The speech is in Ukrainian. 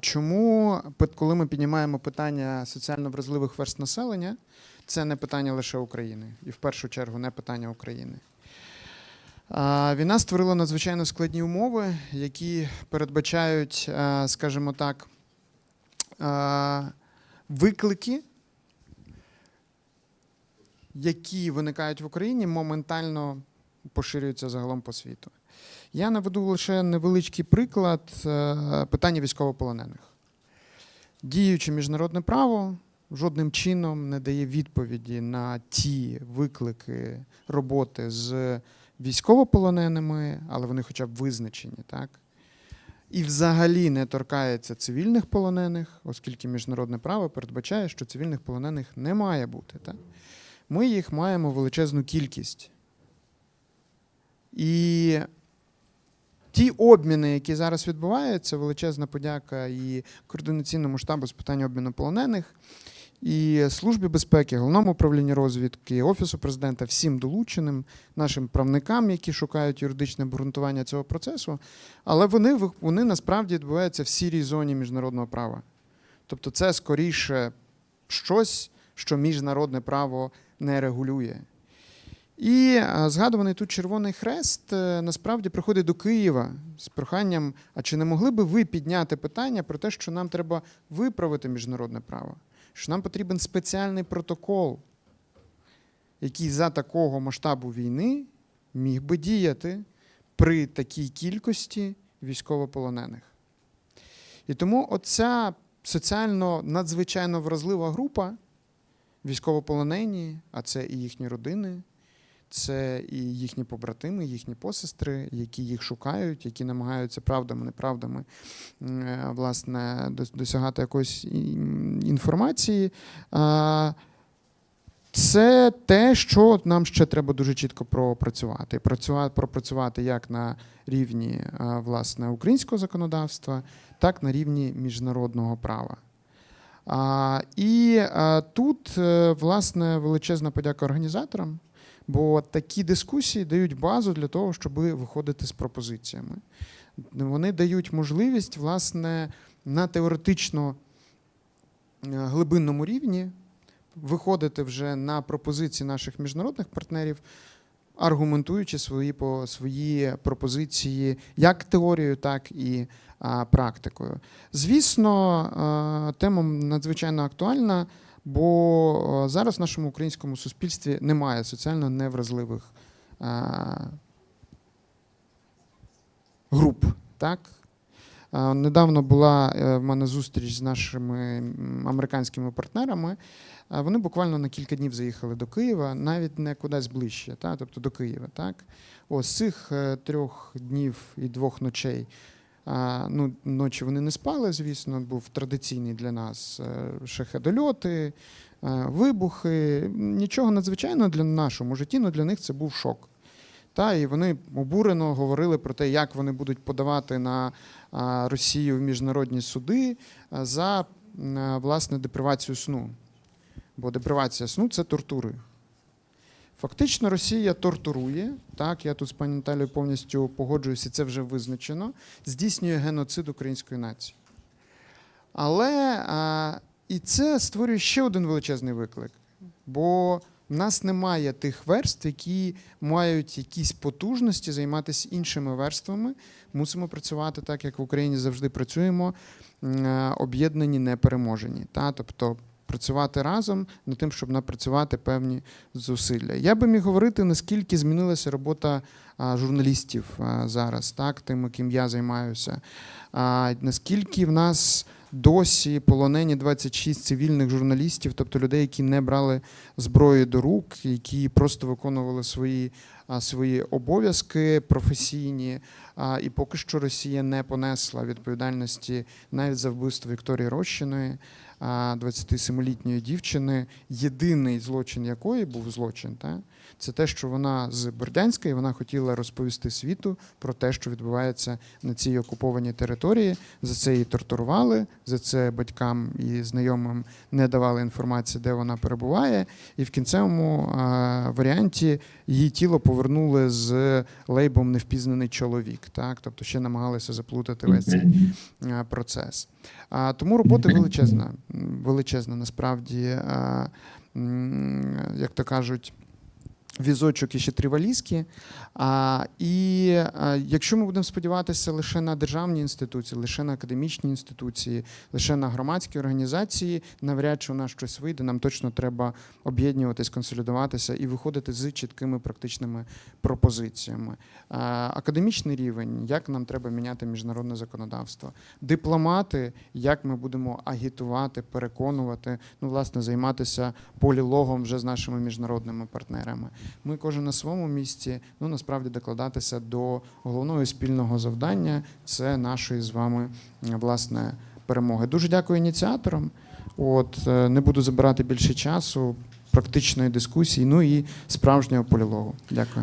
Чому, коли ми піднімаємо питання соціально вразливих верст населення, це не питання лише України, і в першу чергу не питання України. Війна створила надзвичайно складні умови, які передбачають, скажімо так, виклики, які виникають в Україні, моментально поширюються загалом по світу. Я наведу лише невеличкий приклад е, питання військовополонених. Діюче міжнародне право жодним чином не дає відповіді на ті виклики роботи з військовополоненими, але вони хоча б визначені, так? І взагалі не торкається цивільних полонених, оскільки міжнародне право передбачає, що цивільних полонених не має бути. Так? Ми їх маємо величезну кількість. І ті обміни, які зараз відбуваються, величезна подяка і координаційному штабу з питань обміну полонених, і Службі безпеки, головному управлінню розвідки, Офісу президента, всім долученим, нашим правникам, які шукають юридичне обґрунтування цього процесу. Але вони, вони насправді відбуваються в сірій зоні міжнародного права. Тобто, це скоріше щось, що міжнародне право не регулює. І згадуваний тут Червоний Хрест е, насправді приходить до Києва з проханням: а чи не могли би ви підняти питання про те, що нам треба виправити міжнародне право? Що нам потрібен спеціальний протокол, який за такого масштабу війни міг би діяти при такій кількості військовополонених. І тому оця соціально надзвичайно вразлива група, військовополонені, а це і їхні родини, це і їхні побратими, їхні посестри, які їх шукають, які намагаються правдами, неправдами е, власне, досягати якоїсь інформації. Це те, що нам ще треба дуже чітко пропрацювати. Працювати, пропрацювати як на рівні власне, українського законодавства, так на рівні міжнародного права. А, і а, тут, е, власне, величезна подяка організаторам, бо такі дискусії дають базу для того, щоб виходити з пропозиціями. Вони дають можливість, власне, на теоретично е, глибинному рівні виходити вже на пропозиції наших міжнародних партнерів, аргументуючи свої, по, свої пропозиції як теорією, так і практикою. Звісно, тема надзвичайно актуальна, бо зараз в нашому українському суспільстві немає соціально невразливих а, груп. Так? А, Недавно була е, в мене зустріч з нашими американськими партнерами. Вони буквально на кілька днів заїхали до Києва, навіть не кудись ближче, та, тобто до Києва. Так? Ось з цих е, трьох днів і двох ночей. Ну, ночі вони не спали, звісно, був традиційний для нас е, шахедольоти, е, вибухи. Нічого надзвичайного для нашому житті, але для них це був шок. Та, і вони обурено говорили про те, як вони будуть подавати на Росію в міжнародні суди за власне депривацію сну. Бо депривація сну це тортури. Фактично, Росія тортурує, так, я тут з пані Наталією повністю погоджуюся, це вже визначено, здійснює геноцид української нації. Але а, і це створює ще один величезний виклик. Бо в нас немає тих верств, які мають якісь потужності займатися іншими верствами. Мусимо працювати так, як в Україні завжди працюємо, об'єднані, непереможені. Та? Тобто працювати разом над тим, щоб напрацювати певні зусилля. Я би міг говорити, наскільки змінилася робота журналістів зараз, так, тим, ким я займаюся. Наскільки в нас досі полонені 26 цивільних журналістів, тобто людей, які не брали зброю до рук, які просто виконували свої, свої обов'язки професійні. І поки що Росія не понесла відповідальності навіть за вбивство Вікторії Рощиної, а, 27-літньої дівчини, єдиний злочин якої був злочин. Та? Це те, що вона з Бердянська, і вона хотіла розповісти світу про те, що відбувається на цій окупованій території. За це її тортурували, за це батькам і знайомим не давали інформації, де вона перебуває. І в кінцевому варіанті її тіло повернули. Повернули з лейбом невпізнаний чоловік. Так? Тобто ще намагалися заплутати весь цей е, процес. А, Тому робота величезна, величезна насправді, а, як то кажуть. Візочок і ще три валізки. А, і а, якщо ми будемо сподіватися лише на державні інституції, лише на академічні інституції, лише на громадські організації, навряд чи у нас щось вийде. Нам точно треба об'єднуватись, консолідуватися і виходити з чіткими практичними пропозиціями. А, академічний рівень, як нам треба міняти міжнародне законодавство, дипломати, як ми будемо агітувати, переконувати, ну, власне, займатися полілогом вже з нашими міжнародними партнерами. Ми кожен на своєму місці, ну насправді докладатися до головного спільного завдання це нашої з вами власне перемоги. Дуже дякую ініціаторам. От е, не буду забирати більше часу, практичної дискусії, ну і справжнього полілогу. Дякую.